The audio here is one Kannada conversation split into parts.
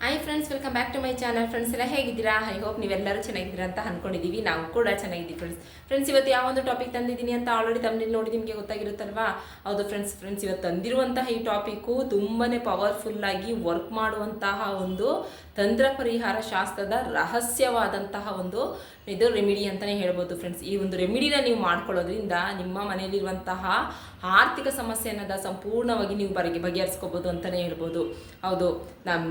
Hi friends welcome back to my channel friends ಎಲ್ಲ ಹೇಗಿದ್ದೀರಾ? ಐ ಹೋಪ್ ನೀವೆಲ್ಲರೂ ಚೆನ್ನಾಗಿದ್ದೀರಾ ಅಂತ ಅನ್ಕೊಂಡಿದ್ದೀವಿ ನಾವು ಕೂಡ ಚೆನ್ನಾಗಿದ್ದೀವಿ ಫ್ರೆಂಡ್ಸ್ ಫ್ರೆಂಡ್ಸ್ ಇವತ್ತು ಯಾವ ಒಂದು ಟಾಪಿಕ್ ತಂದಿದ್ದೀನಿ ಅಂತ ಆಲ್ರೆಡಿ ತಮ್ಮಲ್ಲಿ ನೋಡಿ ನಿಮಗೆ ಗೊತ್ತಾಗಿರುತ್ತಲ್ವಾ? ಹೌದು ಫ್ರೆಂಡ್ಸ್ ಫ್ರೆಂಡ್ಸ್ ಇವತ್ತು ತಂದಿರುವಂತಹ ಈ ಟಾಪಿಕ್ಕು ತುಂಬಾ ಪವರ್ಫುಲ್ಲಾಗಿ ವರ್ಕ್ ಮಾಡುವಂತಹ ಒಂದು ತಂತ್ರ ಪರಿಹಾರ ಶಾಸ್ತ್ರದ ರಹಸ್ಯವಾದಂತಹ ಒಂದು ಇದು ರೆಮಿಡಿ ಅಂತಲೇ ಹೇಳ್ಬೋದು ಫ್ರೆಂಡ್ಸ್ ಈ ಒಂದು ರೆಮಿಡಿನ ನೀವು ಮಾಡ್ಕೊಳ್ಳೋದ್ರಿಂದ ನಿಮ್ಮ ಮನೆಯಲ್ಲಿರುವಂತಹ ಆರ್ಥಿಕ ಸಮಸ್ಯೆ ಅನ್ನೋದ ಸಂಪೂರ್ಣವಾಗಿ ನೀವು ಬಗೆ, ಬಗೆಹರಿಸ್ಕೋಬೋದು ಅಂತಲೇ ಹೇಳ್ಬೋದು. ಹೌದು. ನಮ್ಮ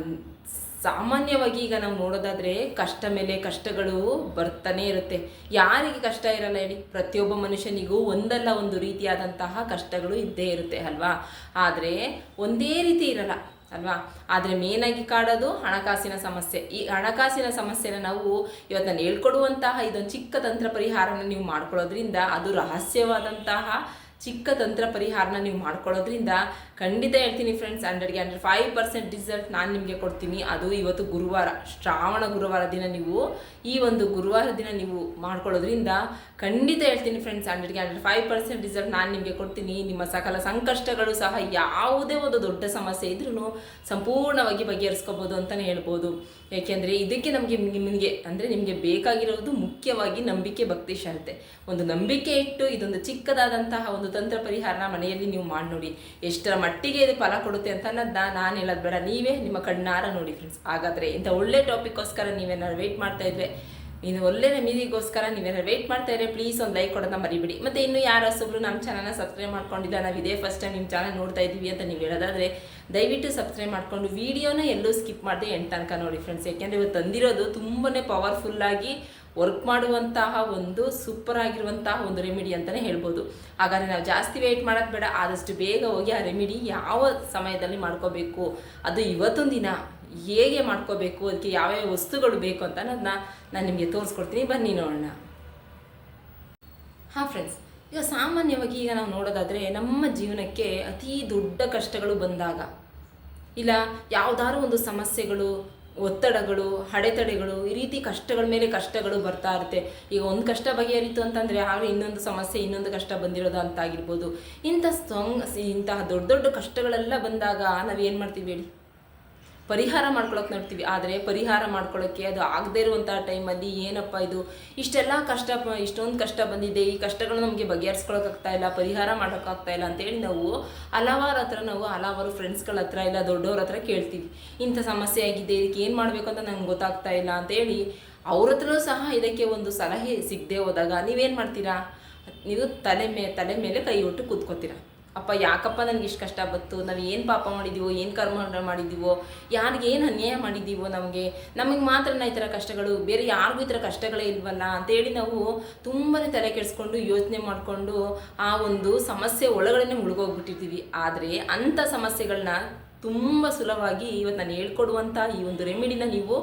ಸಾಮಾನ್ಯವಾಗಿ ಈಗ ನಾವು ನೋಡೋದಾದ್ರೆ ಕಷ್ಟ ಮೇಲೆ ಕಷ್ಟಗಳು ಬರ್ತಾನೆ ಇರುತ್ತೆ. ಯಾರಿಗೆ ಕಷ್ಟ ಇರಲ್ಲ ಹೇಳಿ, ಪ್ರತಿಯೊಬ್ಬ ಮನುಷ್ಯನಿಗೂ ಒಂದಲ್ಲ ಒಂದು ರೀತಿಯಾದಂತಹ ಕಷ್ಟಗಳು ಇದ್ದೇ ಇರುತ್ತೆ ಅಲ್ವಾ? ಆದರೆ ಒಂದೇ ರೀತಿ ಇರಲ್ಲ, ಅಲ್ವಾ? ಆದರೆ ಮೇನಾಗಿ ಕಾಡೋದು ಹಣಕಾಸಿನ ಸಮಸ್ಯೆ. ಈ ಹಣಕಾಸಿನ ಸಮಸ್ಯೆನ ನಾವು ಇವತ್ತು ನಾನು ಹೇಳ್ಕೊಡುವಂತಹ ಇದೊಂದು ಚಿಕ್ಕ ತಂತ್ರ ಪರಿಹಾರನ ನೀವು ಮಾಡ್ಕೊಳ್ಳೋದ್ರಿಂದ, ಅದು ರಹಸ್ಯವಾದಂತಹ ಚಿಕ್ಕ ತಂತ್ರ ಪರಿಹಾರನ ನೀವು ಮಾಡ್ಕೊಳ್ಳೋದ್ರಿಂದ ಖಂಡಿತ ಹೇಳ್ತೀನಿ ಫ್ರೆಂಡ್ಸ್ ಹಂಡ್ರೆಡ್ಗೆ ಹಂಡ್ರೆಡ್ ಫೈವ್ ಪರ್ಸೆಂಟ್ ರಿಸಲ್ಟ್ ನಾನು ನಿಮಗೆ ಕೊಡ್ತೀನಿ. ಅದು ಇವತ್ತು ಗುರುವಾರ, ಶ್ರಾವಣ ಗುರುವಾರ ದಿನ ನೀವು ಈ ಒಂದು ಗುರುವಾರ ದಿನ ನೀವು ಮಾಡ್ಕೊಳ್ಳೋದ್ರಿಂದ ಖಂಡಿತ ಹೇಳ್ತೀನಿ ಫ್ರೆಂಡ್ಸ್ ಹಂಡ್ರೆಡ್ಗೆ ಹಂಡ್ರೆಡ್ ಫೈವ್ ಪರ್ಸೆಂಟ್ ರಿಸಲ್ಟ್ ನಾನು ನಿಮಗೆ ಕೊಡ್ತೀನಿ. ನಿಮ್ಮ ಸಕಲ ಸಂಕಷ್ಟಗಳು ಸಹ ಯಾವುದೇ ಒಂದು ದೊಡ್ಡ ಸಮಸ್ಯೆ ಇದ್ರೂ ಸಂಪೂರ್ಣವಾಗಿ ಬಗೆಹರಿಸ್ಕೋಬೋದು ಅಂತಲೇ ಹೇಳ್ಬೋದು. ಏಕೆಂದರೆ ಇದಕ್ಕೆ ನಮಗೆ ನಿಮಗೆ ಅಂದರೆ ನಿಮಗೆ ಬೇಕಾಗಿರೋದು ಮುಖ್ಯವಾಗಿ ನಂಬಿಕೆ, ಭಕ್ತಿ, ಶ್ರದ್ಧೆ. ಒಂದು ನಂಬಿಕೆ ಇಟ್ಟು ಇದೊಂದು ಚಿಕ್ಕದಾದಂತಹ ಒಂದು ತಂತ್ರ ಪರಿಹಾರನ ಮನೆಯಲ್ಲಿ ನೀವು ಮಾಡಿ ನೋಡಿ ಎಷ್ಟರ ಮಟ್ಟಿಗೆ ಇದು ಫಲ ಕೊಡುತ್ತೆ ಅಂತ ಅನ್ನೋದನ್ನ ನಾನು ಹೇಳೋದು ಬೇಡ. ನೀವೇ ನಿಮ್ಮ ಕಣ್ಣಾರ ನೋಡಿ ಫ್ರೆಂಡ್ಸ್ ಹಾಗಾದರೆ ಇಂಥ ಒಳ್ಳೆ ಟಾಪಿಕ್ಗೋಸ್ಕರ ನೀವೇನಾದ್ರು ವೇಟ್ ಮಾಡ್ತಾ ಇದ್ರೆ, ಇನ್ನು ಒಳ್ಳೆ ರೆಮಿದಿಗೋಸ್ಕರ ನೀವೇನಾದ್ರು ವೇಟ್ ಮಾಡ್ತಾ ಇದ್ರೆ ಪ್ಲೀಸ್ ಒಂದು ಲೈಕ್ ಕೊಡೋದನ್ನ ಮರಿಬಿಡಿ. ಮತ್ತು ಇನ್ನು ಯಾರು ಹೊಸಬ್ರು ನಮ್ಮ ಚಾನಲ್ನ ಸಬ್ಸ್ಕ್ರೈಬ್ ಮಾಡ್ಕೊಂಡಿಲ್ಲ, ನಾವು ಇದೇ ಫಸ್ಟ್ ಟೈಮ್ ನಿಮ್ಮ ಚಾನಲ್ ನೋಡ್ತಾ ಇದ್ದೀವಿ ಅಂತ ನೀವು ಹೇಳೋದಾದರೆ, ದಯವಿಟ್ಟು ಸಬ್ಸ್ಕ್ರೈಬ್ ಮಾಡ್ಕೊಂಡು ವಿಡಿಯೋನ ಎಲ್ಲೂ ಸ್ಕಿಪ್ ಮಾಡಿದೆ ಎಂಟು ತನಕ ನೋಡಿ ಫ್ರೆಂಡ್ಸ್ ಯಾಕೆಂದರೆ ಇವತ್ತು ತಂದಿರೋದು ತುಂಬಾ ಪವರ್ಫುಲ್ಲಾಗಿ ವರ್ಕ್ ಮಾಡುವಂತಹ ಒಂದು ಸೂಪರ್ ಆಗಿರುವಂತಹ ಒಂದು ರೆಮಿಡಿ ಅಂತಲೇ ಹೇಳ್ಬೋದು. ಹಾಗಾದರೆ ನಾವು ಜಾಸ್ತಿ ವೆಯ್ಟ್ ಮಾಡೋದು ಬೇಡ, ಆದಷ್ಟು ಬೇಗ ಹೋಗಿ ಆ ರೆಮಿಡಿ ಯಾವ ಸಮಯದಲ್ಲಿ ಮಾಡ್ಕೋಬೇಕು, ಅದು ಇವತ್ತೊಂದು ದಿನ ಹೇಗೆ ಮಾಡ್ಕೋಬೇಕು, ಅದಕ್ಕೆ ಯಾವ್ಯಾವ ವಸ್ತುಗಳು ಬೇಕು ಅಂತ ಅನ್ನೋದನ್ನ ನಾನು ನಿಮಗೆ ತೋರಿಸ್ಕೊಡ್ತೀನಿ. ಬನ್ನಿ ನೋಡೋಣ. ಹಾಂ ಫ್ರೆಂಡ್ಸ್ ಈಗ ಸಾಮಾನ್ಯವಾಗಿ ಈಗ ನಾವು ನೋಡೋದಾದರೆ ನಮ್ಮ ಜೀವನಕ್ಕೆ ಅತಿ ದೊಡ್ಡ ಕಷ್ಟಗಳು ಬಂದಾಗ, ಇಲ್ಲ ಯಾವುದಾದ್ರು ಒಂದು ಸಮಸ್ಯೆಗಳು ಒತ್ತಡಗಳು, ಅಡೆತಡೆಗಳು, ಈ ರೀತಿ ಕಷ್ಟಗಳ ಮೇಲೆ ಕಷ್ಟಗಳು ಬರ್ತಾ ಇರುತ್ತೆ. ಈಗ ಒಂದು ಕಷ್ಟ ಬಗೆಹರಿತು ಅಂತಂದರೆ ಆಗಲೇ ಇನ್ನೊಂದು ಸಮಸ್ಯೆ, ಇನ್ನೊಂದು ಕಷ್ಟ ಬಂದಿರೋದು ಅಂತ ಆಗಿರ್ಬೋದು ಇಂಥ ಸ್ವಂಗ್ ಇಂತಹ ದೊಡ್ಡ ದೊಡ್ಡ ಕಷ್ಟಗಳೆಲ್ಲ ಬಂದಾಗ ನಾವು ಏನು ಮಾಡ್ತೀವಿ ಹೇಳಿ? ಪರಿಹಾರ ಮಾಡ್ಕೊಳಕ್ಕೆ ನೋಡ್ತೀವಿ. ಆದರೆ ಪರಿಹಾರ ಮಾಡ್ಕೊಳ್ಳೋಕ್ಕೆ ಅದು ಆಗದೇ ಇರುವಂಥ ಟೈಮಲ್ಲಿ ಏನಪ್ಪ ಇದು? ಇಷ್ಟೆಲ್ಲ ಕಷ್ಟ ಇಷ್ಟೊಂದು ಕಷ್ಟ ಬಂದಿದೆ. ಈ ಕಷ್ಟಗಳು ನಮಗೆ ಬಗೆಹರಿಸ್ಕೊಳಕ್ಕಾಗ್ತಾ ಇಲ್ಲ, ಪರಿಹಾರ ಮಾಡೋಕ್ಕಾಗ್ತಾ ಇಲ್ಲ ಅಂತೇಳಿ ನಾವು ಹಲವಾರು ಹತ್ರ ನಾವು ಹಲವಾರು ಫ್ರೆಂಡ್ಸ್ಗಳ ಹತ್ರ ಇಲ್ಲ ದೊಡ್ಡವ್ರ ಹತ್ರ ಕೇಳ್ತೀವಿ. ಇಂಥ ಸಮಸ್ಯೆ ಆಗಿದೆ, ಇದಕ್ಕೆ ಏನು ಮಾಡಬೇಕು ಅಂತ ನಂಗೆ ಗೊತ್ತಾಗ್ತಾ ಇಲ್ಲ ಅಂತೇಳಿ ಅವ್ರ ಹತ್ರನೂ ಸಹ ಇದಕ್ಕೆ ಒಂದು ಸಲಹೆ ಸಿಗದೆ ಹೋದಾಗ ನೀವೇನು ಮಾಡ್ತೀರಾ? ನೀವು ತಲೆ ಮೇ, ತಲೆ ಮೇಲೆ ಕೈ ಒಟ್ಟು ಕೂತ್ಕೋತೀರಾ. ಅಪ್ಪ, ಯಾಕಪ್ಪ ನನಗೆ ಇಷ್ಟು ಕಷ್ಟ ಬಂತು? ನಾವು ಏನು ಪಾಪ ಮಾಡಿದ್ದೀವೋ ಏನು ಕರ್ಮ ಮಾಡಿದ್ದೀವೋ ಯಾರಿಗೆ ಏನು ಅನ್ಯಾಯ ಮಾಡಿದ್ದೀವೋ ನಮಗೆ? ನಮಗೆ ಮಾತ್ರ ಈ ಥರ ಕಷ್ಟಗಳು, ಬೇರೆ ಯಾರಿಗೂ ಈ ಥರ ಕಷ್ಟಗಳೇ ಇಲ್ವಲ್ಲ? ಅಂತೇಳಿ ನಾವು ತುಂಬಾ ತಲೆ ಕೆಡಿಸ್ಕೊಂಡು ಯೋಚನೆ ಮಾಡಿಕೊಂಡು ಆ ಒಂದು ಸಮಸ್ಯೆ ಒಳಗಡೆ ಮುಳುಗೋಗ್ಬಿಟ್ಟಿರ್ತೀವಿ ಆದರೆ ಅಂಥ ಸಮಸ್ಯೆಗಳನ್ನ ತುಂಬ ಸುಲಭವಾಗಿ ಇವತ್ತು ನಾನು ಹೇಳ್ಕೊಡುವಂಥ ಈ ಒಂದು ರೆಮಿಡಿನ ನೀವು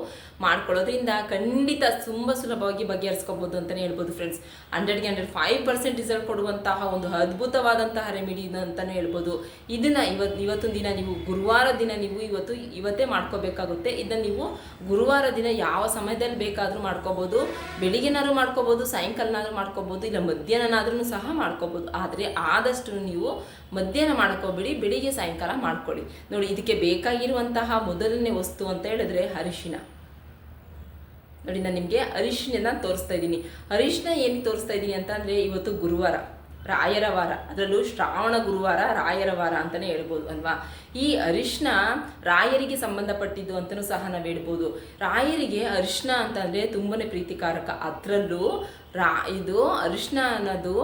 ಮಾಡ್ಕೊಳ್ಳೋದ್ರಿಂದ ಖಂಡಿತ ತುಂಬ ಸುಲಭವಾಗಿ ಬಗೆಹರಿಸ್ಕೋಬೋದು ಅಂತಲೇ ಹೇಳ್ಬೋದು ಫ್ರೆಂಡ್ಸ್ ಹಂಡ್ರೆಡ್ಗೆ ಹಂಡ್ರೆಡ್ ಫೈವ್ ಪರ್ಸೆಂಟ್ ರಿಸಲ್ಟ್ ಕೊಡುವಂತಹ ಒಂದು ಅದ್ಭುತವಾದಂತಹ ರೆಮಿಡಿ ಅಂತಲೇ ಹೇಳ್ಬೋದು. ಇದನ್ನು ಇವತ್ತು ಇವತ್ತೊಂದು ದಿನ ನೀವು ಗುರುವಾರ ದಿನ ನೀವು ಇವತ್ತು, ಇವತ್ತೇ ಮಾಡ್ಕೋಬೇಕಾಗುತ್ತೆ. ಇದನ್ನು ನೀವು ಗುರುವಾರ ದಿನ ಯಾವ ಸಮಯದಲ್ಲಿ ಬೇಕಾದರೂ ಮಾಡ್ಕೋಬೋದು. ಬೆಳಿಗ್ಗೆನಾದ್ರೂ ಮಾಡ್ಕೋಬೋದು, ಸಾಯಂಕಾಲನಾದ್ರೂ ಮಾಡ್ಕೋಬೋದು, ಇಲ್ಲ ಮಧ್ಯಾಹ್ನನಾದ್ರೂ ಸಹ ಮಾಡ್ಕೋಬೋದು. ಆದರೆ ಆದಷ್ಟು ನೀವು ಮಧ್ಯಾಹ್ನ ಮಾಡ್ಕೋಬೇಡಿ, ಬೆಳಿಗ್ಗೆ ಸಾಯಂಕಾಲ ಮಾಡ್ಕೊಳ್ಳಿ. ನೋಡಿ ಇದಕ್ಕೆ ಬೇಕಾಗಿರುವಂತಹ ಮೊದಲನೇ ವಸ್ತು ಅಂತ ಹೇಳಿದ್ರೆ ಅರಿಶಿನ. ನೋಡಿ, ನಾನು ನಿಮಗೆ ಅರಿಶಿನ ತೋರಿಸ್ತಾ ಇದ್ದೀನಿ. ಅರಿಶಿನ ಏನಕ್ಕೆ ತೋರಿಸ್ತಾ ಇದ್ದೀನಿ ಅಂತ ಅಂದರೆ, ಇವತ್ತು ಗುರುವಾರ, ರಾಯರ ವಾರ. ಅದರಲ್ಲೂ ಶ್ರಾವಣ ಗುರುವಾರ, ರಾಯರ ವಾರ ಅಂತಲೇ ಹೇಳ್ಬೋದು ಅಲ್ವಾ? ಈ ಅರಿಶಿನ ರಾಯರಿಗೆ ಸಂಬಂಧಪಟ್ಟಿದ್ದು ಅಂತಲೂ ಸಹ ನಾವು ಹೇಳ್ಬೋದು. ರಾಯರಿಗೆ ಅರಿಶಿನ ಅಂತಂದರೆ ತುಂಬಾನೇ ಪ್ರೀತಿಕಾರಕ. ಅದರಲ್ಲೂ ರಾ ಇದು ಅರಿಶಿನ ಅನ್ನೋದು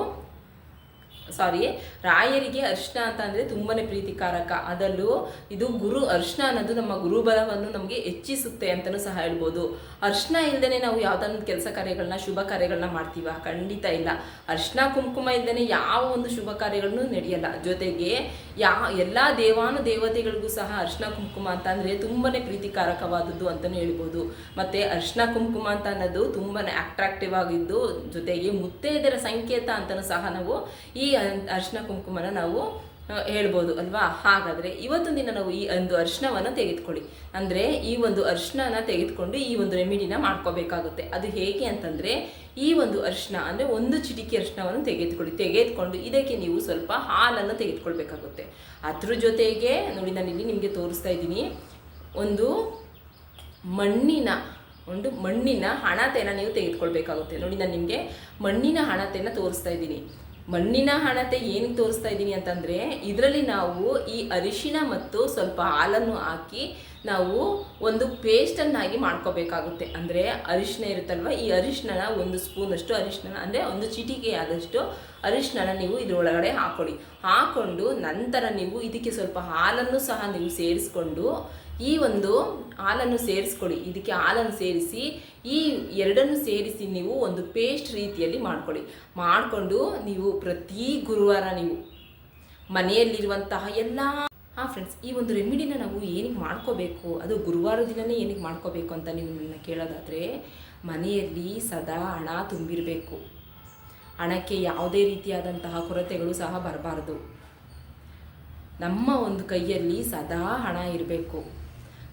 ಸಾರಿ, ರಾಯರಿಗೆ ಅರ್ಶನ ಅಂತ ಅಂದರೆ ತುಂಬಾ ಪ್ರೀತಿಕಾರಕ. ಅದರಲ್ಲೂ ಇದು ಗುರು ಅರ್ಶನ ಅನ್ನೋದು ನಮ್ಮ ಗುರುಬಲವನ್ನು ನಮಗೆ ಹೆಚ್ಚಿಸುತ್ತೆ ಅಂತಲೂ ಸಹ ಹೇಳ್ಬೋದು. ಅರ್ಶನ ಇಲ್ಲದೇ ನಾವು ಯಾವುದಾದ್ರು ಕೆಲಸ ಕಾರ್ಯಗಳನ್ನ ಶುಭ ಕಾರ್ಯಗಳನ್ನ ಮಾಡ್ತೀವ? ಖಂಡಿತ ಇಲ್ಲ. ಅರ್ಶನ ಕುಂಕುಮ ಇಲ್ಲದೇ ಯಾವ ಒಂದು ಶುಭ ಕಾರ್ಯಗಳನ್ನು ನಡೆಯಲ್ಲ. ಜೊತೆಗೆ ಯಾ, ಎಲ್ಲ ದೇವಾನು ದೇವತೆಗಳಿಗೂ ಸಹ ಅರ್ಶನ ಕುಂಕುಮ ಅಂತ ಅಂದರೆ ತುಂಬಾ ಪ್ರೀತಿಕಾರಕವಾದದ್ದು ಅಂತಲೂ ಹೇಳ್ಬೋದು. ಮತ್ತು ಅರ್ಶನ ಕುಂಕುಮ ಅಂತ ಅನ್ನೋದು ತುಂಬಾ ಅಟ್ರಾಕ್ಟಿವ್ ಆಗಿದ್ದು, ಜೊತೆಗೆ ಮುತ್ತೈದರ ಸಂಕೇತ ಅಂತಲೂ ಸಹ ನಾವು ಈ ಅರ್ಶಿನ ಕುಂಕುಮನ ನಾವು ಹೇಳ್ಬೋದು ಅಲ್ವಾ? ಹಾಗಾದರೆ ಇವತ್ತು ದಿನ ನಾವು ಈ ಒಂದು ಅರ್ಶನವನ್ನು ತೆಗೆದುಕೊಳ್ಳಿ. ಅಂದರೆ ಈ ಒಂದು ಅರ್ಶನನ ತೆಗೆದುಕೊಂಡು ಈ ಒಂದು ರೆಮಿಡಿನ ಮಾಡ್ಕೋಬೇಕಾಗುತ್ತೆ. ಅದು ಹೇಗೆ ಅಂತಂದರೆ, ಈ ಒಂದು ಅರ್ಶನ ಅಂದರೆ ಒಂದು ಚಿಟಿಕೆ ಅರಿಶಿನವನ್ನು ತೆಗೆದುಕೊಳ್ಳಿ. ತೆಗೆದುಕೊಂಡು ಇದಕ್ಕೆ ನೀವು ಸ್ವಲ್ಪ ಹಾಲನ್ನು ತೆಗೆದುಕೊಳ್ಬೇಕಾಗುತ್ತೆ. ಅದ್ರ ಜೊತೆಗೆ, ನೋಡಿ ನಾನು ಇಲ್ಲಿ ನಿಮಗೆ ತೋರಿಸ್ತಾ ಇದ್ದೀನಿ. ಒಂದು ಮಣ್ಣಿನ ಒಂದು ಮಣ್ಣಿನ ಹಣತೆಯನ್ನು ನೀವು ತೆಗೆದುಕೊಳ್ಬೇಕಾಗುತ್ತೆ. ನೋಡಿ ನಾನು ನಿಮಗೆ ಮಣ್ಣಿನ ಹಣತೆಯನ್ನು ತೋರಿಸ್ತಾ ಇದ್ದೀನಿ. ಮಣ್ಣಿನ ಹಣತೆ ಏನು ತೋರಿಸ್ತಾ ಇದ್ದೀನಿ ಅಂತಂದರೆ, ಇದರಲ್ಲಿ ನಾವು ಈ ಅರಿಶಿನ ಮತ್ತು ಸ್ವಲ್ಪ ಹಾಲನ್ನು ಹಾಕಿ ನಾವು ಒಂದು ಪೇಸ್ಟನ್ನಾಗಿ ಮಾಡ್ಕೋಬೇಕಾಗುತ್ತೆ. ಅಂದರೆ ಅರಿಶಿನ ಇರುತ್ತಲ್ವ, ಈ ಅರಿಶಿನ ಒಂದು ಸ್ಪೂನಷ್ಟು ಅರಿಶಿನ ಅಂದರೆ ಒಂದು ಚಿಟಿಕೆ ಆದಷ್ಟು ಅರಿಶಿನ ನೀವು ಇದರೊಳಗಡೆ ಹಾಕೊಳ್ಳಿ. ಹಾಕ್ಕೊಂಡು ನಂತರ ನೀವು ಇದಕ್ಕೆ ಸ್ವಲ್ಪ ಹಾಲನ್ನು ಸಹ ನೀವು ಸೇರಿಸ್ಕೊಂಡು ಈ ಒಂದು ಹಾಲನ್ನು ಸೇರಿಸ್ಕೊಳ್ಳಿ ಇದಕ್ಕೆ ಹಾಲನ್ನು ಸೇರಿಸಿ, ಈ ಎರಡನ್ನು ಸೇರಿಸಿ ನೀವು ಒಂದು ಪೇಸ್ಟ್ ರೀತಿಯಲ್ಲಿ ಮಾಡ್ಕೊಳ್ಳಿ. ಮಾಡಿಕೊಂಡು ನೀವು ಪ್ರತಿ ಗುರುವಾರ ನೀವು ಮನೆಯಲ್ಲಿರುವಂತಹ ಎಲ್ಲ, ಹಾಂ ಫ್ರೆಂಡ್ಸ್ ಈ ಒಂದು ರೆಮಿಡಿನ ನಾವು ಏನಕ್ಕೆ ಮಾಡ್ಕೋಬೇಕು, ಅದು ಗುರುವಾರ ದಿನವೇ ಏನಕ್ಕೆ ಮಾಡ್ಕೋಬೇಕು ಅಂತ ನೀವು ನನ್ನ ಕೇಳೋದಾದರೆ, ಮನೆಯಲ್ಲಿ ಸದಾ ಹಣ ತುಂಬಿರಬೇಕು. ಹಣಕ್ಕೆ ಯಾವುದೇ ರೀತಿಯಾದಂತಹ ಕೊರತೆಗಳು ಸಹ ಬರಬಾರ್ದು. ನಮ್ಮ ಒಂದು ಕೈಯಲ್ಲಿ ಸದಾ ಹಣ ಇರಬೇಕು.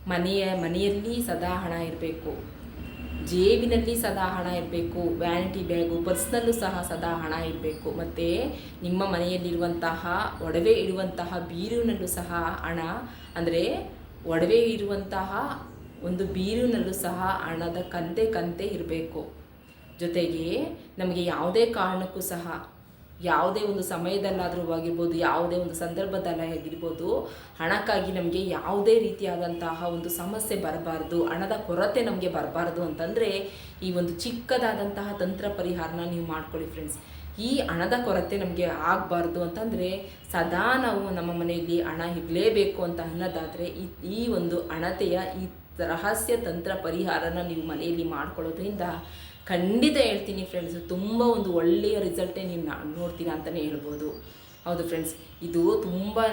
ಮನೆಯ, ಮನೆಯಲ್ಲಿ ಸದಾ ಹಣ ಇರಬೇಕು. ಜೇಬಿನಲ್ಲಿ ಸದಾ ಹಣ ಇರಬೇಕು. ವ್ಯಾನಿಟಿ ಬ್ಯಾಗು ಪರ್ಸ್ನಲ್ಲೂ ಸಹ ಸದಾ ಹಣ ಇರಬೇಕು. ಮತ್ತು ನಿಮ್ಮ ಮನೆಯಲ್ಲಿರುವಂತಹ, ಒಡವೆ ಇಡುವಂತಹ, ಬೀರುವಿನಲ್ಲೂ ಸಹ ಹಣ, ಅಂದರೆ ಒಡವೆ ಇರುವಂತಹ ಒಂದು ಬೀರುವಿನಲ್ಲೂ ಸಹ ಹಣದ ಕಂತೆ ಕಂತೆ ಇರಬೇಕು. ಜೊತೆಗೆ ನಮಗೆ ಯಾವುದೇ ಕಾರಣಕ್ಕೂ ಸಹ ಯಾವುದೇ ಒಂದು ಸಮಯದಲ್ಲಾದರೂ ಆಗಿರ್ಬೋದು, ಯಾವುದೇ ಒಂದು ಸಂದರ್ಭದಲ್ಲೇ ಆಗಿರ್ಬೋದು, ಹಣಕ್ಕಾಗಿ ನಮಗೆ ಯಾವುದೇ ರೀತಿಯಾದಂತಹ ಒಂದು ಸಮಸ್ಯೆ ಬರಬಾರ್ದು, ಹಣದ ಕೊರತೆ ನಮಗೆ ಬರಬಾರ್ದು ಅಂತಂದರೆ ಈ ಒಂದು ಚಿಕ್ಕದಾದಂತಹ ತಂತ್ರ ಪರಿಹಾರನ ನೀವು ಮಾಡ್ಕೊಳ್ಳಿ ಫ್ರೆಂಡ್ಸ್ ಈ ಹಣದ ಕೊರತೆ ನಮಗೆ ಆಗಬಾರ್ದು ಅಂತಂದರೆ ಸದಾ ನಾವು ನಮ್ಮ ಮನೆಯಲ್ಲಿ ಹಣ ಇರಲೇಬೇಕು ಅಂತ ಅನ್ನೋದಾದರೆ ಈ ಈ ಒಂದು ಹಣತೆಯ ಈ ರಹಸ್ಯ ತಂತ್ರ ಪರಿಹಾರನ ನೀವು ಮನೆಯಲ್ಲಿ ಮಾಡ್ಕೊಳ್ಳೋದ್ರಿಂದ ಖಂಡಿತ ಹೇಳ್ತೀನಿ ಫ್ರೆಂಡ್ಸು ತುಂಬ ಒಂದು ಒಳ್ಳೆಯ ರಿಸಲ್ಟೇ ನೀವು ನೋಡ್ತೀರಾ ಅಂತಲೇ ಹೇಳ್ಬೋದು. ಹೌದು ಫ್ರೆಂಡ್ಸ್ ಇದು ತುಂಬಾ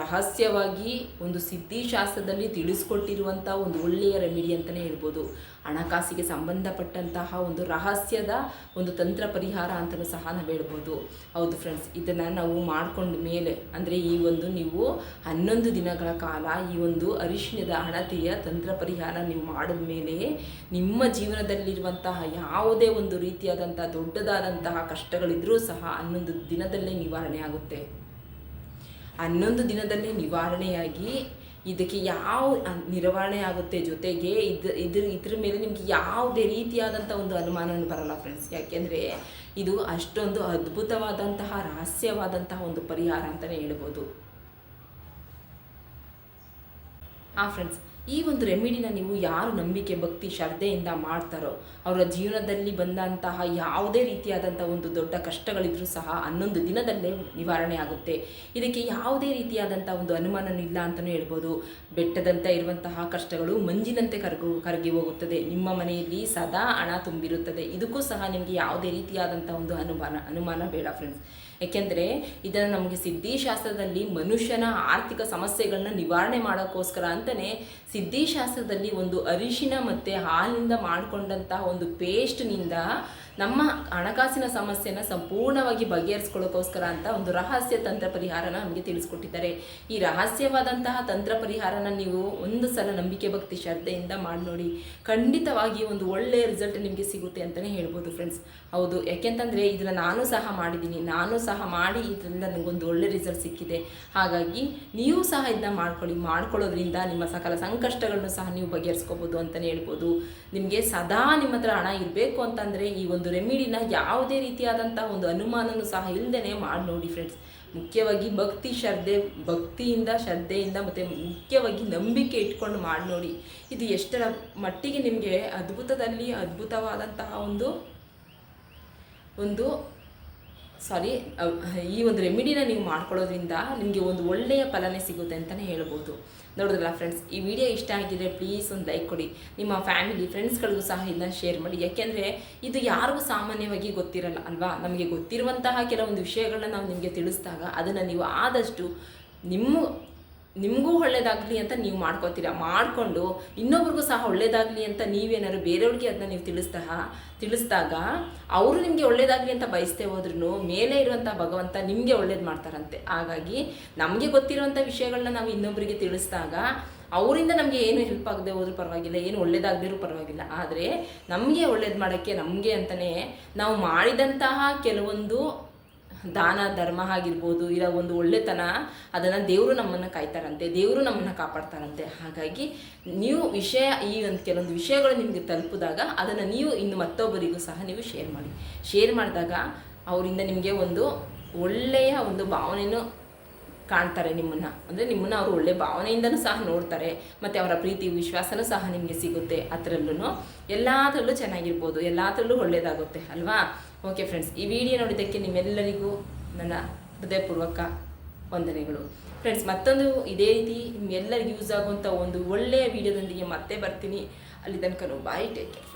ರಹಸ್ಯವಾಗಿ ಒಂದು ಸಿದ್ಧಿಶಾಸ್ತ್ರದಲ್ಲಿ ತಿಳಿಸ್ಕೊಟ್ಟಿರುವಂಥ ಒಂದು ಒಳ್ಳೆಯ ರೆಮಿಡಿ ಅಂತಲೇ ಹೇಳ್ಬೋದು. ಹಣಕಾಸಿಗೆ ಸಂಬಂಧಪಟ್ಟಂತಹ ಒಂದು ರಹಸ್ಯದ ಒಂದು ತಂತ್ರ ಪರಿಹಾರ ಅಂತಲೂ ಸಹ ನಾವು ಹೇಳ್ಬೋದು. ಹೌದು ಫ್ರೆಂಡ್ಸ್ ಇದನ್ನು ನಾವು ಮಾಡಿಕೊಂಡ ಮೇಲೆ, ಅಂದರೆ ಈ ಒಂದು ನೀವು ಹನ್ನೊಂದು ದಿನಗಳ ಕಾಲ ಈ ಒಂದು ಅರಿಶಿಣದ ಹಣತೆಯ ತಂತ್ರ ಪರಿಹಾರ ನೀವು ಮಾಡಿದ ಮೇಲೆ ನಿಮ್ಮ ಜೀವನದಲ್ಲಿರುವಂತಹ ಯಾವುದೇ ಒಂದು ರೀತಿಯಾದಂಥ ದೊಡ್ಡದಾದಂತಹ ಕಷ್ಟಗಳಿದ್ದರೂ ಸಹ ಹನ್ನೊಂದು ದಿನದಲ್ಲೇ ನಿವಾರಣೆ ಆಗುತ್ತೆ. ಹನ್ನೊಂದು ದಿನದಲ್ಲಿ ನಿವಾರಣೆಯಾಗಿ ಇದಕ್ಕೆ ಯಾವ ನಿರ್ವಹಣೆ ಆಗುತ್ತೆ ಜೊತೆಗೆ ಇದು ಇದ್ರ ಇದ್ರ ಮೇಲೆ ನಿಮಗೆ ಯಾವುದೇ ರೀತಿಯಾದಂಥ ಒಂದು ಅನುಮಾನವನ್ನು ಬರಲ್ಲ ಫ್ರೆಂಡ್ಸ್ ಯಾಕೆಂದರೆ ಇದು ಅಷ್ಟೊಂದು ಅದ್ಭುತವಾದಂತಹ, ರಹಸ್ಯವಾದಂತಹ ಒಂದು ಪರಿಹಾರ ಅಂತಲೇ ಹೇಳ್ಬೋದು. ಹಾಂ ಫ್ರೆಂಡ್ಸ್ ಈ ಒಂದು ರೆಮಿಡಿನ ನೀವು ಯಾರು ನಂಬಿಕೆ, ಭಕ್ತಿ, ಶ್ರದ್ಧೆಯಿಂದ ಮಾಡ್ತಾರೋ, ಅವರ ಜೀವನದಲ್ಲಿ ಬಂದಂತಹ ಯಾವುದೇ ರೀತಿಯಾದಂಥ ಒಂದು ದೊಡ್ಡ ಕಷ್ಟಗಳಿದ್ರೂ ಸಹ ಹನ್ನೊಂದು ದಿನದಲ್ಲೇ ನಿವಾರಣೆ ಆಗುತ್ತೆ. ಇದಕ್ಕೆ ಯಾವುದೇ ರೀತಿಯಾದಂಥ ಒಂದು ಅನುಮಾನನೂ ಇಲ್ಲ ಅಂತಲೂ ಹೇಳ್ಬೋದು. ಬೆಟ್ಟದಂತೆ ಇರುವಂತಹ ಕಷ್ಟಗಳು ಮಂಜಿನಂತೆ ಕರಗು, ಕರಗಿ ಹೋಗುತ್ತದೆ. ನಿಮ್ಮ ಮನೆಯಲ್ಲಿ ಸದಾ ಹಣ ತುಂಬಿರುತ್ತದೆ. ಇದಕ್ಕೂ ಸಹ ನಿಮಗೆ ಯಾವುದೇ ರೀತಿಯಾದಂಥ ಒಂದು ಅನುಮಾನ ಅನುಮಾನ ಬೇಡ ಫ್ರೆಂಡ್ಸ್ ಏಕೆಂದರೆ ಇದನ್ನು ನಮಗೆ ಸಿದ್ಧಿಶಾಸ್ತ್ರದಲ್ಲಿ ಮನುಷ್ಯನ ಆರ್ಥಿಕ ಸಮಸ್ಯೆಗಳನ್ನ ನಿವಾರಣೆ ಮಾಡೋಕ್ಕೋಸ್ಕರ ಅಂತಲೇ ಸಿದ್ಧಿಶಾಸ್ತ್ರದಲ್ಲಿ ಒಂದು ಅರಿಶಿನ ಮತ್ತು ಹಾಲಿನಿಂದ ಮಾಡಿಕೊಂಡಂತಹ ಒಂದು ಪೇಸ್ಟ್ನಿಂದ ನಮ್ಮ ಹಣಕಾಸಿನ ಸಮಸ್ಯೆನ ಸಂಪೂರ್ಣವಾಗಿ ಬಗೆಹರಿಸ್ಕೊಳ್ಳೋಕ್ಕೋಸ್ಕರ ಅಂತ ಒಂದು ರಹಸ್ಯ ತಂತ್ರ ಪರಿಹಾರನ ನಮಗೆ ತಿಳಿಸ್ಕೊಟ್ಟಿದ್ದಾರೆ. ಈ ರಹಸ್ಯವಾದಂತಹ ತಂತ್ರ ಪರಿಹಾರನ ನೀವು ಒಂದು ಸಲ ನಂಬಿಕೆ, ಭಕ್ತಿ, ಶ್ರದ್ಧೆಯಿಂದ ಮಾಡಿ ನೋಡಿ. ಖಂಡಿತವಾಗಿ ಒಂದು ಒಳ್ಳೆಯ ರಿಸಲ್ಟ್ ನಿಮಗೆ ಸಿಗುತ್ತೆ ಅಂತಲೇ ಹೇಳ್ಬೋದು ಫ್ರೆಂಡ್ಸ್ ಹೌದು, ಯಾಕೆಂತಂದರೆ ಇದನ್ನು ನಾನು ಸಹ ಮಾಡಿದ್ದೀನಿ. ನಾನು ಸಹ ಮಾಡಿ ಇದರಿಂದ ನನಗೊಂದು ಒಳ್ಳೆ ರಿಸಲ್ಟ್ ಸಿಕ್ಕಿದೆ. ಹಾಗಾಗಿ ನೀವು ಸಹ ಇದನ್ನ ಮಾಡ್ಕೊಳ್ಳಿ. ಮಾಡ್ಕೊಳ್ಳೋದ್ರಿಂದ ನಿಮ್ಮ ಸಕಲ ಸಂಕಷ್ಟಗಳನ್ನು ಸಹ ನೀವು ಬಗೆಹರಿಸ್ಕೋಬೋದು ಅಂತಲೇ ಹೇಳ್ಬೋದು. ನಿಮಗೆ ಸದಾ ನಿಮ್ಮ ಹತ್ರ ಹಣ ಇರಬೇಕು ಅಂತಂದರೆ ಈ ಒಂದು ರೆಮಿಡಿನ ಯಾವುದೇ ರೀತಿಯಾದಂಥ ಒಂದು ಅನುಮಾನನೂ ಸಹ ಇಲ್ಲದೇ ಮಾಡಿ ನೋಡಿ ಫ್ರೆಂಡ್ಸ್ ಮುಖ್ಯವಾಗಿ ಭಕ್ತಿ ಶ್ರದ್ಧೆ, ಭಕ್ತಿಯಿಂದ, ಶ್ರದ್ಧೆಯಿಂದ ಮತ್ತು ಮುಖ್ಯವಾಗಿ ನಂಬಿಕೆ ಇಟ್ಕೊಂಡು ಮಾಡಿ ನೋಡಿ. ಇದು ಎಷ್ಟರ ಮಟ್ಟಿಗೆ ನಿಮಗೆ ಅದ್ಭುತದಲ್ಲಿ ಅದ್ಭುತವಾದಂತಹ ಒಂದು ಒಂದು ಸಾರಿ ಈ ಒಂದು ರೆಮಿಡಿನ ನೀವು ಮಾಡ್ಕೊಳ್ಳೋದ್ರಿಂದ ನಿಮಗೆ ಒಂದು ಒಳ್ಳೆಯ ಫಲನೆ ಸಿಗುತ್ತೆ ಅಂತಲೇ ಹೇಳ್ಬೋದು. ನೋಡಿದ್ರಲ್ಲ ಫ್ರೆಂಡ್ಸ್ ಈ ವಿಡಿಯೋ ಇಷ್ಟ ಆಗಿದ್ರೆ ಪ್ಲೀಸ್ ಒಂದು ಲೈಕ್ ಕೊಡಿ. ನಿಮ್ಮ ಫ್ಯಾಮಿಲಿ ಫ್ರೆಂಡ್ಸ್ಗಳಿಗೂ ಸಹ ಇದನ್ನ ಶೇರ್ ಮಾಡಿ. ಯಾಕೆಂದರೆ ಇದು ಯಾರಿಗೂ ಸಾಮಾನ್ಯವಾಗಿ ಗೊತ್ತಿರಲ್ಲ ಅಲ್ವಾ? ನಮಗೆ ಗೊತ್ತಿರುವಂತಹ ಕೆಲವೊಂದು ವಿಷಯಗಳನ್ನ ನಾವು ನಿಮಗೆ ತಿಳಿಸಿದಾಗ ಅದನ್ನು ನೀವು ಆದಷ್ಟು ನಿಮ್ಮ ನಿಮಗೂ ಒಳ್ಳೇದಾಗಲಿ ಅಂತ ನೀವು ಮಾಡ್ಕೋತೀರಾ? ಮಾಡಿಕೊಂಡು ಇನ್ನೊಬ್ರಿಗೂ ಸಹ ಒಳ್ಳೇದಾಗಲಿ ಅಂತ ನೀವೇನಾದ್ರು ಬೇರೆಯವ್ರಿಗೆ ಅದನ್ನ ನೀವು ತಿಳಿಸ್ದಾಗ, ತಿಳಿಸಿದಾಗ ಅವರು ನಿಮಗೆ ಒಳ್ಳೇದಾಗಲಿ ಅಂತ ಬಯಸ್ತೇ ಹೋದ್ರೂ ಮೇಲೆ ಇರುವಂಥ ಭಗವಂತ ನಿಮಗೆ ಒಳ್ಳೇದು ಮಾಡ್ತಾರಂತೆ. ಹಾಗಾಗಿ ನಮಗೆ ಗೊತ್ತಿರುವಂಥ ವಿಷಯಗಳನ್ನ ನಾವು ಇನ್ನೊಬ್ಬರಿಗೆ ತಿಳಿಸಿದಾಗ ಅವರಿಂದ ನಮಗೆ ಏನು ಹೆಲ್ಪ್ ಆಗದೆ ಹೋದ್ರೂ ಪರವಾಗಿಲ್ಲ, ಏನು ಒಳ್ಳೇದಾಗದಿರೂ ಪರವಾಗಿಲ್ಲ. ಆದರೆ ನಮಗೆ ಒಳ್ಳೇದು ಮಾಡೋಕ್ಕೆ ನಮಗೆ ಅಂತಲೇ ನಾವು ಮಾಡಿದಂತಹ ಕೆಲವೊಂದು ದಾನ, ಧರ್ಮ ಆಗಿರ್ಬೋದು ಇಲ್ಲ ಒಂದು ಒಳ್ಳೆತನ, ಅದನ್ನು ದೇವರು ನಮ್ಮನ್ನು ಕಾಯ್ತಾರಂತೆ, ದೇವರು ನಮ್ಮನ್ನು ಕಾಪಾಡ್ತಾರಂತೆ. ಹಾಗಾಗಿ ನೀವು ವಿಷಯ, ಈ ಒಂದು ಕೆಲವೊಂದು ವಿಷಯಗಳು ನಿಮಗೆ ತಲುಪಿದಾಗ ಅದನ್ನು ನೀವು ಇನ್ನು ಮತ್ತೊಬ್ಬರಿಗೂ ಸಹ ನೀವು ಶೇರ್ ಮಾಡಿ. ಶೇರ್ ಮಾಡಿದಾಗ ಅವರಿಂದ ನಿಮಗೆ ಒಂದು ಒಳ್ಳೆಯ ಒಂದು ಭಾವನೆಯನ್ನು ಕಾಣ್ತಾರೆ ನಿಮ್ಮನ್ನು. ಅಂದರೆ ನಿಮ್ಮನ್ನು ಅವರು ಒಳ್ಳೆ ಭಾವನೆಯಿಂದನೂ ಸಹ ನೋಡ್ತಾರೆ, ಮತ್ತು ಅವರ ಪ್ರೀತಿ, ವಿಶ್ವಾಸನೂ ಸಹ ನಿಮಗೆ ಸಿಗುತ್ತೆ ಅದರಲ್ಲೂ ಎಲ್ಲದರಲ್ಲೂ ಚೆನ್ನಾಗಿರ್ಬೋದು, ಎಲ್ಲದರಲ್ಲೂ ಒಳ್ಳೆಯದಾಗುತ್ತೆ ಅಲ್ವಾ? ಓಕೆ ಫ್ರೆಂಡ್ಸ್ ಈ ವಿಡಿಯೋ ನೋಡಿದ್ದಕ್ಕೆ ನಿಮ್ಮೆಲ್ಲರಿಗೂ ನನ್ನ ಹೃದಯಪೂರ್ವಕ ವಂದನೆಗಳು. ಫ್ರೆಂಡ್ಸ್ ಮತ್ತೊಂದು ಇದೇ ರೀತಿ ನಿಮ್ಮೆಲ್ಲರಿಗೂ ಯೂಸ್ ಆಗುವಂಥ ಒಂದು ಒಳ್ಳೆಯ ವಿಡಿಯೋದೊಂದಿಗೆ ಮತ್ತೆ ಬರ್ತೀನಿ. ಅಲ್ಲಿ ತನಕ ಬಾಯ್ ಟೇಕ್ ಕೇರ್